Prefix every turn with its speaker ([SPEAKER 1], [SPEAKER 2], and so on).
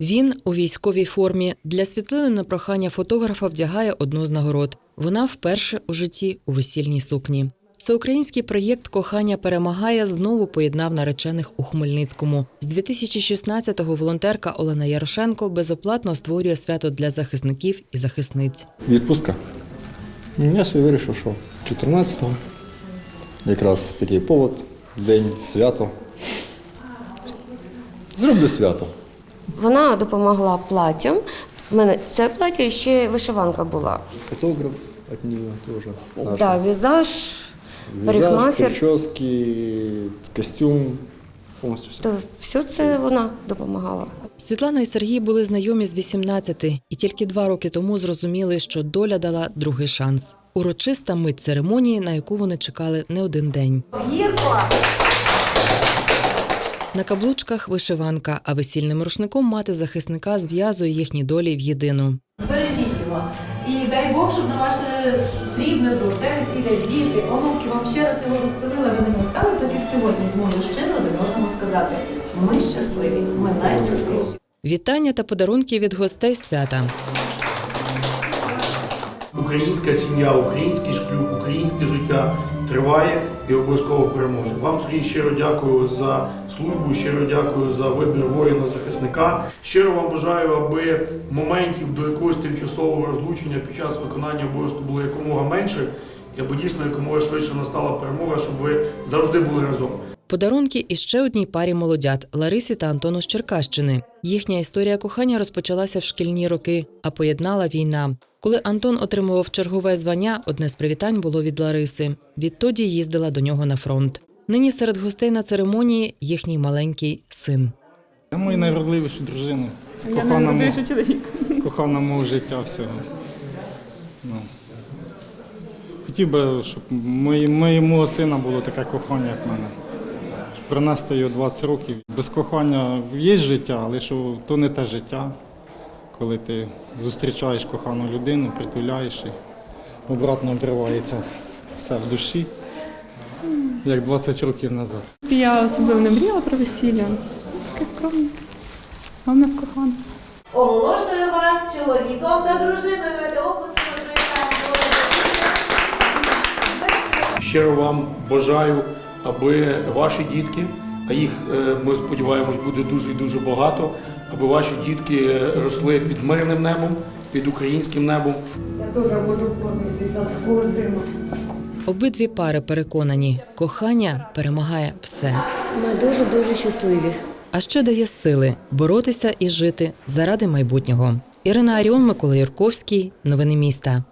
[SPEAKER 1] Він у військовій формі для світлини на прохання фотографа вдягає одну з нагород. Вона вперше у житті у весільній сукні. Всеукраїнський проєкт Кохання перемагає знову поєднав наречених у Хмельницькому. З 2016-го волонтерка Олена Ярошенко безоплатно створює свято для захисників і захисниць.
[SPEAKER 2] Відпустка. Я собі вирішив, що 14-го якраз такий повод, день, свято. Зроблю свято.
[SPEAKER 3] Вона допомогла платтям. У мене це плаття і ще вишиванка була.
[SPEAKER 2] Фотограф від нее теж. наш.
[SPEAKER 3] Да, візаж,
[SPEAKER 2] Візаж,
[SPEAKER 3] парикмахер.
[SPEAKER 2] прически, костюм. Все.
[SPEAKER 3] То все це вона допомагала.
[SPEAKER 1] Світлана і Сергій були знайомі з 18 і тільки два роки тому зрозуміли, що доля дала другий шанс. Урочиста мить церемонії, на яку вони чекали не один день. На каблучках вишиванка, а весільним рушником мати захисника зв'язує їхні долі в єдину.
[SPEAKER 4] Збережіть його. І дай Бог, щоб на ваше срібне золоте весілля діти, онуки вам ще раз його розстелили, ви ним стали, так як сьогодні зможу щиро один одному сказати. Ми щасливі, ми найщасливіші.
[SPEAKER 1] Вітання та подарунки від гостей свята.
[SPEAKER 5] Українська сім'я, український шлюб, українське життя триває і обов'язково переможе. Вам, Сергій, щиро дякую за службу, щиро дякую за вибір воїна-захисника. Щиро вам бажаю, аби моментів до якогось тимчасового розлучення під час виконання обов'язку було якомога менше, і аби дійсно якомога швидше настала перемога, щоб ви завжди були разом.
[SPEAKER 1] Подарунки і ще одній парі молодят Ларисі та Антону з Черкащини. Їхня історія кохання розпочалася в шкільні роки, а поєднала війна. Коли Антон отримував чергове звання, одне з привітань було від Лариси. Відтоді їздила до нього на фронт. Нині серед гостей на церемонії їхній маленький син.
[SPEAKER 6] Я мою найвродливішу дружину. Це кохана, мо- кохана життя всього. Ну. Хотів би, щоб моєму сина було таке кохання, як в мене. Принести його 20 років. Без кохання є життя, але що то не те життя, коли ти зустрічаєш кохану людину, притуляєш і обратно обривається все в душі, як 20 років назад.
[SPEAKER 7] Я особливо не мріяла про весілля. Таке скромненьке. А в нас кохана.
[SPEAKER 4] Оголошую вас чоловіком та дружиною. Давайте оплесками привітаємо.
[SPEAKER 5] Щиро вам бажаю, аби ваші дітки, а їх е, ми сподіваємось буде дуже і дуже багато, аби ваші дітки е, росли під мирним небом, під українським небом.
[SPEAKER 1] Обидві пари переконані, кохання перемагає все.
[SPEAKER 3] Ми дуже-дуже щасливі.
[SPEAKER 1] А ще дає сили боротися і жити заради майбутнього. Ірина Аріон, Микола Юрковський. Новини міста.